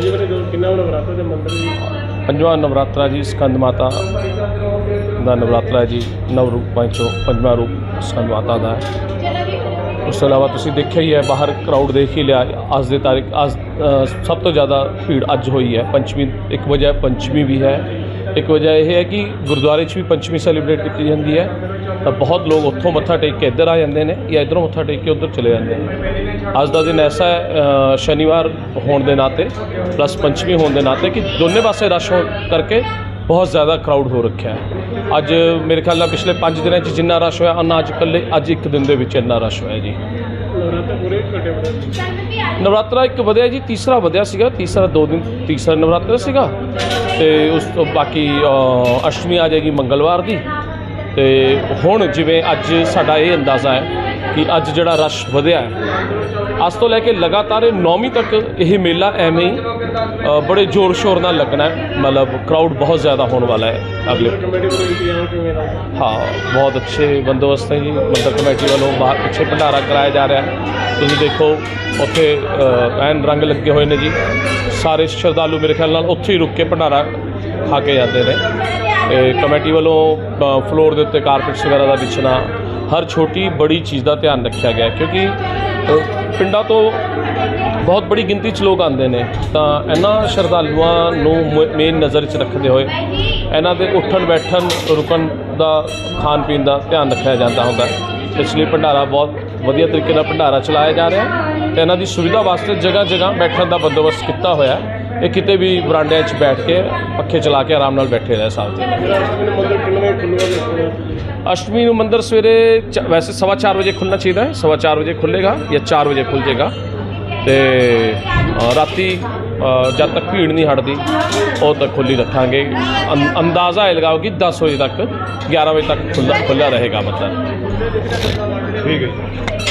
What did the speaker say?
ਹਾਂਜੀ ਬਣੇ ਕਿੰਨਾ ਬੜਾ ਦੇ ਮੰਦਿਰ ਜੀ? ਪੰਜਵਾਂ ਨਵਰਾਤਰਾ ਜੀ, ਸਕੰਦ ਮਾਤਾ। ਦਾ ਨਵਰਾਤਰਾ ਜੀ, ਨਵ ਰੂਪਾਂ ਚੋਂ ਪੰਜਵਾਂ ਰੂਪ ਸਕੰਦ ਮਾਤਾ ਦਾ। ਹੈ ਉਸ ਤੋਂ ਇਲਾਵਾ ਤੁਸੀਂ ਦੇਖਿਆ ਹੀ ਹੈ, ਬਾਹਰ ਕਰਾਊਡ ਦੇਖ ਹੀ ਲਿਆ, ਅੱਜ ਦੇ ਤਾਰੀਖ, ਅੱਜ ਸਭ ਤੋਂ ਜ਼ਿਆਦਾ ਭੀੜ ਅੱਜ ਹੋਈ ਹੈ। ਪੰਚਮੀ ਇੱਕ ਵਜ੍ਹਾ ਪੰਚਮੀ ਵੀ ਹੈ। ਇੱਕ ਵਜ੍ਹਾ ਇਹ ਹੈ ਕਿ ਗੁਰਦੁਆਰੇ 'ਚ ਵੀ ਪੰਚਮੀ ਸੈਲੀਬ੍ਰੇਟ ਕੀਤੀ ਜਾਂਦੀ ਹੈ। ਤਾਂ ਬਹੁਤ ਲੋਕ ਉੱਥੋਂ ਮੱਥਾ ਟੇਕ ਕੇ ਇੱਧਰ ਆ ਜਾਂਦੇ ਨੇ ਜਾਂ ਇੱਧਰੋਂ ਮੱਥਾ ਟੇਕ ਕੇ ਉੱਧਰ ਚਲੇ ਜਾਂਦੇ ਨੇ। ਅੱਜ ਦਾ ਦਿਨ ਐਸਾ ਹੈ ਸ਼ਨੀਵਾਰ ਹੋਣ ਦੇ ਨਾਤੇ ਪਲੱਸ ਪੰਚਮੀ ਹੋਣ ਦੇ ਨਾਤੇ ਕਿ ਦੋਨੇ ਪਾਸੇ ਰਸ਼ ਹੋ ਕਰਕੇ ਬਹੁਤ ਜ਼ਿਆਦਾ ਕਰਾਊਡ ਹੋ ਰੱਖਿਆ ਹੈ। ਅੱਜ ਮੇਰੇ ਖਿਆਲ ਨਾਲ ਪਿਛਲੇ 5 ਦਿਨਾਂ 'ਚ ਜਿੰਨਾ ਰਸ਼ ਹੋਇਆ, ਉਹਨਾਂ ਅੱਜ ਇਕੱਲੇ, ਅੱਜ ਇੱਕ ਦਿਨ ਦੇ ਵਿੱਚ ਇੰਨਾ ਰਸ਼ ਹੋਇਆ ਜੀ। ਨਵਰਾਤਰਾ ਇੱਕ ਵਧਿਆ ਜੀ, ਤੀਸਰਾ ਵਧਿਆ ਸੀਗਾ, ਤੀਸਰਾ ਦੋ ਦਿਨ, ਤੀਸਰਾ ਨਵਰਾਤਰਾ ਸੀਗਾ। ਤੇ ਉਸ ਤੋਂ ਬਾਕੀ ਅਸ਼ਟਮੀ ਆ ਜਾਏਗੀ ਮੰਗਲਵਾਰ ਦੀ। ਤੇ ਹੁਣ ਜਿਵੇਂ ਅੱਜ ਸਾਡਾ ਇਹ ਅੰਦਾਜ਼ਾ ਹੈ ਕਿ ਅੱਜ ਜਿਹੜਾ ਰਸ਼ ਵਧਿਆ ਅੱਜ ਤੋਂ ਲੈ ਕੇ ਲਗਾਤਾਰ ਇਹ ਨੌਵੀਂ ਤੱਕ ਇਹ ਮੇਲਾ ਐਵੇਂ ਹੀ ਬੜੇ ਜ਼ੋਰ ਸ਼ੋਰ ਨਾਲ ਲੱਗਣਾ ਹੈ। ਮਤਲਬ ਕਰਾਊਡ ਬਹੁਤ ਜ਼ਿਆਦਾ ਹੋਣ ਵਾਲਾ ਹੈ ਅਗਲੇ ਹਾਂ ਬਹੁਤ ਅੱਛੇ ਬੰਦੋਬਸਤ ਹੈ ਜੀ। ਮੰਦਰ ਕਮੇਟੀ ਵੱਲੋਂ ਬਾਹਰ ਪਿੱਛੇ ਭੰਡਾਰਾ ਕਰਾਇਆ ਜਾ ਰਿਹਾ ਹੈ। ਤੁਸੀਂ ਦੇਖੋ ਉੱਥੇ ਐਨ ਰੰਗ ਲੱਗੇ ਹੋਏ ਨੇ ਜੀ। ਸਾਰੇ ਸ਼ਰਧਾਲੂ ਮੇਰੇ ਖਿਆਲ ਨਾਲ ਉੱਥੇ ਹੀ ਰੁਕ ਕੇ ਭੰਡਾਰਾ ਖਾ ਕੇ ਜਾਂਦੇ ਨੇ। ਤੇ ਕਮੇਟੀ ਵੱਲੋਂ ਫਲੋਰ ਦੇ ਉੱਤੇ ਕਾਰਪੈਟਸ ਵਗੈਰਾ ਦਾ ਵਿਛਣਾ ਹਰ ਛੋਟੀ ਬੜੀ ਚੀਜ਼ ਦਾ ਧਿਆਨ ਰੱਖਿਆ ਗਿਆ ਕਿਉਂਕਿ ਪਿੰਡਾਂ ਤੋਂ ਬਹੁਤ ਬੜੀ ਗਿਣਤੀ 'ਚ ਲੋਕ ਆਉਂਦੇ ਨੇ, ਤਾਂ ਇਹਨਾਂ ਸ਼ਰਧਾਲੂਆਂ ਨੂੰ ਮੇਨ ਨਜ਼ਰ 'ਚ ਰੱਖਦੇ ਹੋਏ ਇਹਨਾਂ ਦੇ ਉੱਠਣ, ਬੈਠਣ, ਰੁਕਣ ਦਾ, ਖਾਣ ਪੀਣ ਦਾ ਧਿਆਨ ਰੱਖਿਆ ਜਾਂਦਾ ਹੁੰਦਾ ਹੈ। ਇਸ ਲਈ ਭੰਡਾਰਾ ਬਹੁਤ ਵਧੀਆ ਤਰੀਕੇ ਨਾਲ ਭੰਡਾਰਾ ਚਲਾਇਆ ਜਾ ਰਿਹਾ ਹੈ ਤੇ ਇਹਨਾਂ ਦੀ ਸੁਵਿਧਾ ਵਾਸਤੇ ਜਗ੍ਹਾ ਜਗ੍ਹਾ ਬੈਠਣ ਦਾ ਬੰਦੋਬਸਤ ਕੀਤਾ ਹੋਇਆ ਇਹ ਕਿਤੇ ਵੀ ਬਰਾਂਡਿਆਂ 'ਚ ਬੈਠ ਕੇ ਪੱਖੇ ਚਲਾ ਕੇ ਆਰਾਮ ਨਾਲ ਬੈਠੇ ਰਹਿ ਸਕਦੇ ਕਿੰਨੇ ਖੁੱਲ੍ਹੇਗਾ ਦੇਖੋ ਅਸ਼ਟਮੀ ਨੂੰ ਮੰਦਿਰ ਸਵੇਰੇ ਚ- ਵੈਸੇ ਸਵਾ ਚਾਰ ਵਜੇ ਖੁੱਲਣਾ ਚਾਹੀਦਾ ਹੈ ਸਵਾ ਚਾਰ ਵਜੇ ਖੁੱਲੇਗਾ ਜਾਂ 4 ਵਜੇ ਖੁੱਲ ਜਾਏਗਾ ਤੇ ਅ, ਰਾਤੀ ਅ, ਜਦ ਤੱਕ ਭੀੜ ਨਹੀਂ ਹਟਦੀ ਉਦੋਂ ਤੱਕ ਖੁੱਲੀ ਰੱਖਾਂਗੇ ਅੰ- ਅੰਦਾਜ਼ਾ ਇਹ ਲਗਾਓ ਕਿ 10 ਵਜੇ ਤੱਕ 11 ਵਜੇ ਤੱਕ ਖੁੱਲ੍ਹਾ ਖੁੱਲ੍ਹਾ ਰਹੇਗਾ ਮਤਲਬ ਠੀਕ ਹੈ